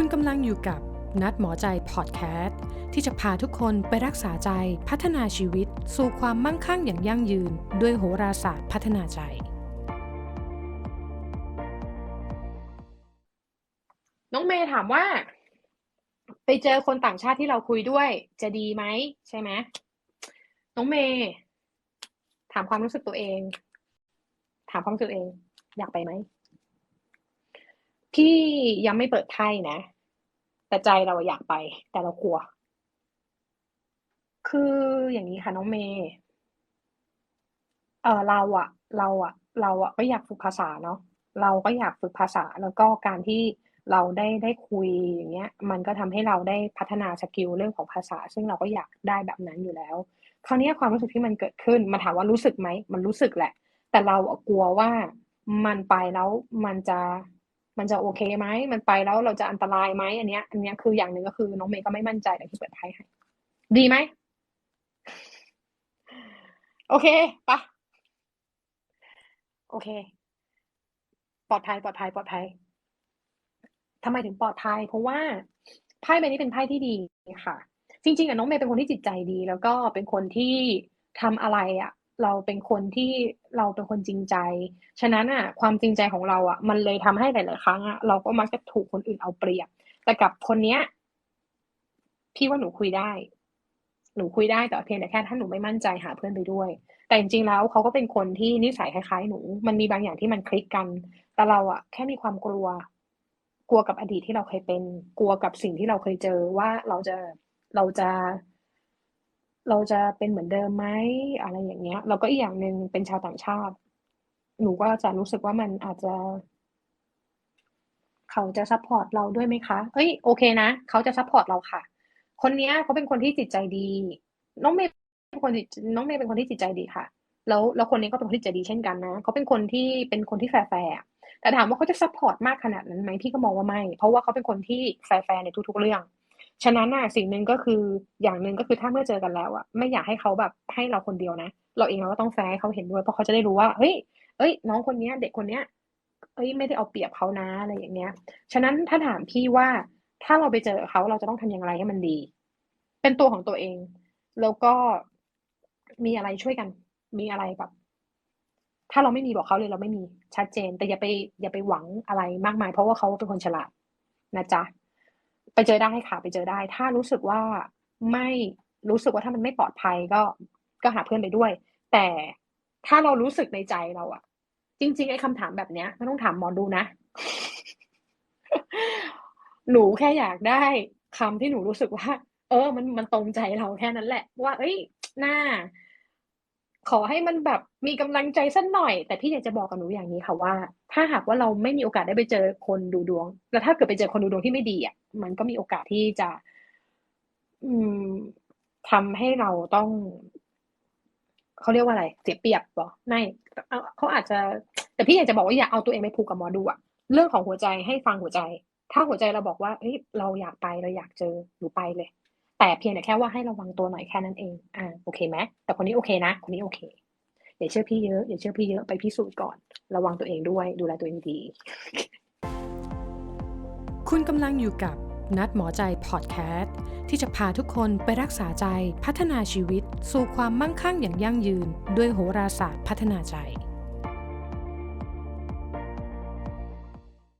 คุณกำลังอยู่กับนัดหมอใจพอดแคสต์ที่จะพาทุกคนไปรักษาใจพัฒนาชีวิต สู่ความมั่งคั่งอย่างยั่งยืน ด้วยโหราศาสตร์พัฒนาใจ น้องเมย์ถามว่า ไปเจอคนต่างชาติที่เราคุยด้วย จะดีไหมใช่ไหมน้องเมย์ถามความรู้สึกตัวเอง ถามความรู้สึกเอง อยากไปไหม พี่ยังไม่เปิดไพ่นะ แต่ใจเราอยากไป แต่เรากลัว คืออย่างนี้ค่ะน้องเมย์เออเราอะเราอะเราอะก็อยากฝึกภาษาเนาะเราก็อยากฝึกภาษาแล้วก็การที่เราได้ได้คุยอย่างเงี้ย มันก็ทำให้เราได้พัฒนาสกิลเรื่องของภาษา ซึ่งเราก็อยากได้แบบนั้นอยู่แล้ว คราวนี้ความรู้สึกที่มันเกิดขึ้นมาถามว่ารู้สึกไหมมันรู้สึกแหละ แต่เรากลัวว่ามันไปแล้วมันจะ มันจะโอเคไหม มันไปแล้วเราจะอันตรายไหมอันเนี้ย อันเนี้ยคืออย่างหนึ่งก็คือน้องเมย์ก็ไม่มั่นใจแต่ที่เปิดไพ่ให้ ดีไหม โอเคปะโอเค ปลอดภัยปลอดภัยปลอดภัยทำไมถึงปลอดภัย เพราะว่าไพ่ใบนี้เป็นไพ่ที่ดีค่ะ จริงๆอะน้องเมย์เป็นคนที่จิตใจดี แล้วก็เป็นคนที่ทำอะไรอะ เราเป็นคนที่เราเป็นคนจริงใจ ฉะนั้นอะความจริงใจของเราอะมันเลยทำให้หลาย ๆ ครั้งอะเราก็มักจะถูกคนอื่นเอาเปรียบ แต่กับคนเนี้ย พี่ว่าหนูคุยได้ หนูคุยได้แต่เพียงแต่แค่ถ้าหนูไม่มั่นใจหาเพื่อนไปด้วย แต่จริง ๆ แล้วเขาก็เป็นคนที่นิสัยคล้าย ๆ หนู มันมีบางอย่างที่มันคลิกกัน แต่เราอะแค่มีความกลัว กลัวกับอดีตที่เราเคยเป็น กลัวกับสิ่งที่เราเคยเจอว่าเราจะเราจะ เราจะเป็นเหมือนเดิมไหมอะไรอย่างเงี้ยแล้วก็อีกอย่างหนึ่งเป็นชาวต่างชาติ หนูก็จะรู้สึกว่ามันอาจจะ เขาจะซัพพอร์ตเราด้วยไหมคะเอ้ยโอเคนะเขาจะซัพพอร์ตเราค่ะ คนเนี้ยเขาเป็นคนที่จิตใจดี น้องเมย์เป็นคนจิตน้องเมย์เป็นคนที่จิตใจดีค่ะ แล้วแล้วคนนี้ก็เป็นคนที่จิตใจดีเช่นกันนะเขาเป็นคนที่เป็นคนที่แฟร์แฟร์แต่ถามว่าเขาจะซัพพอร์ตมากขนาดนั้นไหมพี่ก็มองว่าไม่ เพราะว่าเขาเป็นคนที่แฟร์แฟร์ในทุกๆเรื่อง ฉะนั้นน่ะสิ่งหนึ่งก็คืออย่างหนึ่งก็คือถ้าเมื่อเจอกันแล้วอะไม่อยากให้เขาแบบให้เราคนเดียวนะ เราเองเราก็ต้องแฟร์ให้เขาเห็นด้วยเพราะเขาจะได้รู้ว่าเฮ้ยเอ้ย น้องคนเนี้ย เด็กคนเนี้ยเอ้ยไม่ได้เอาเปรียบเขานะอะไรอย่างเงี้ย ฉะนั้นถ้าถามพี่ว่าถ้าเราไปเจอเขาเราจะต้องทำอย่างไรให้มันดี เป็นตัวของตัวเอง แล้วก็มีอะไรช่วยกัน มีอะไรแบบถ้าเราไม่มีบอกเขาเลยเราไม่มีชัดเจน แต่อย่าไปอย่าไปหวังอะไรมากมาย เพราะว่าเขาเป็นคนฉลาดนะจ๊ะ ไปเจอได้ค่ะ ไปเจอได้ ถ้ารู้สึกว่าไม่รู้สึกว่าถ้ามันไม่ปลอดภัยก็ก็หาเพื่อนไปด้วย แต่ถ้าเรารู้สึกในใจเราอะจริงๆไอ้คำถามแบบเนี้ยไม่ต้องถามหมอดูนะ หนูแค่อยากได้คำที่หนูรู้สึกว่า เออ มันมันตรงใจเราแค่นั้นแหละ ว่า เอ้ยหน้า ขอให้มันแบบมีกำลังใจสักหน่อย แต่พี่อยากจะบอกกับหนูอย่างนี้ค่ะว่า ถ้าหากว่าเราไม่มีโอกาสได้ไปเจอคนดูดวง แล้วถ้าเกิดไปเจอคนดูดวงที่ไม่ดีอะมันก็มีโอกาสที่จะ อืมทำให้เราต้องเขาเรียกว่าอะไร เสียเปรียบหรอไม่เอาเขาอาจจะ แต่พี่อยากจะบอกว่าอย่าเอาตัวเองไปผูกกับหมอดูอะเรื่องของหัวใจให้ฟังหัวใจ ถ้าหัวใจเราบอกว่าเฮ้ยเราอยากไปเราอยากเจอหนูไปเลย แต่เพียงแต่แค่ว่าให้ระวังตัวหน่อยแค่นั้นเอง อ่า โอเคไหมแต่คนนี้โอเคนะ คนนี้โอเค อย่าเชื่อพี่เยอะ อย่าเชื่อพี่เยอะ ไปพิสูจน์ก่อน ระวังตัวเองด้วย ดูแลตัวเองดี คุณกำลังอยู่กับนัดหมอใจพอดแคสต์ที่จะพาทุกคนไปรักษาใจ พัฒนาชีวิต สู่ความมั่งคั่งอย่างยั่งยืน ด้วยโหราศาสตร์พัฒนาใจ